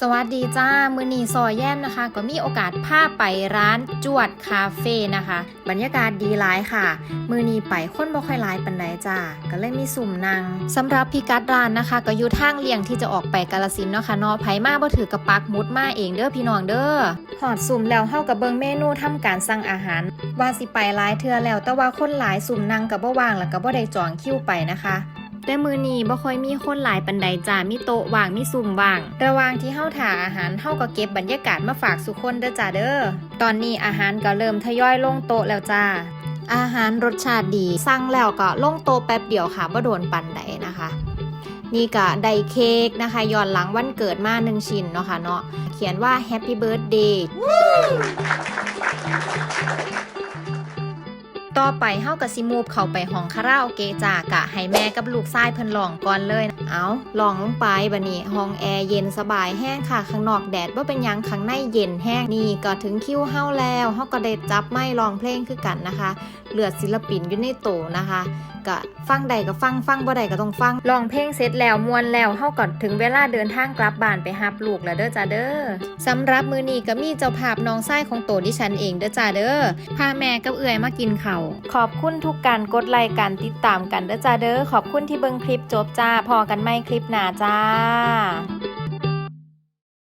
สวัสดีจ้า มือนีซอยแย่มนะคะ ก็มีโอกาสพาไปร้านจวดคาเฟ่นะคะ บรรยากาศดีหลายค่ะ มือนีไปคนบ่ค่อยหลายปันไดจ้า ก็เลยมีสุ่มนางสำหรับพิกัดร้านนะคะ ก็อยู่ทางเลี่ยงที่จะออกไปกาลสินเนาะค่ะเนาะไผมาบ่ถือกระปักมุดมาเองเด้อพี่น้องเด้อหอดสุ่มแล้วเฮากับเบิงเมนูทำการสั่งอาหาร ว่าสิไปหลายเทื่อแล้วแต่ว่าคนหลายสุ่มนางกับบ่ว่างแล้วก็บ่ได้จองคิวไปนะคะ แต่มือนี้บ่ค่อยมีคนหลายปันใดจ้ามีโต๊ะว่างมีซุ่มว่าง ระหว่างที่เฮาถ่าอาหารเฮาก็เก็บบรรยากาศมาฝากสุคนเด้อจ้าเด้อ ตอนนี้อาหารก็เริ่มทยอยลงโต๊ะแล้วจ้า อาหารรสชาติดี สั่งแล้วก็ลงโต๊ะแป๊บเดียวค่ะบ่โดนปันใดนะคะนี่ก็ไดเค้กนะคะย้อนหลังวันเกิดมาหนึ่งชิ้นเนาะค่ะเนาะเขียนว่า Happy Birthday ต่อไปเฮากับซิมูฟเข้าไปห้องคาราโอเกะจ้ากะให้แม่กับลูกชายเพิ่นลองก่อนเลยเอาลองลงไปบัดนี้ห้องแอร์เย็นสบายแห้งค่ะข้างนอกแดดบ่เป็นยังข้างในเย็นแห้งนี่ก็ถึงคิวเฮาแล้วเฮาก็ได้จับไม้ร้องเพลงคือกันนะคะ เลือดศิลปินอยู่ในโตนะคะก็ฟังใดก็ฟังฟังบ่ใดก็ต้องฟังร้องเพลงเสร็จแล้วมวนแล้วเฮาก็ถึงเวลาเดินทางกลับบ้านไปรับลูกแล้วเด้อจ้าเด้อสำหรับมื้อนี้ก็มีเจ้าภาพน้องชายของโตดิฉันเองเด้อจ้าเด้อพาแม่กับเอื้อยมากินข้าวขอบคุณทุกการกดไลค์การติดตามกันเด้อจ้าเด้อขอบคุณที่เบิ่งคลิปจบจ้าพอกันไม่คลิปหน้าจ้า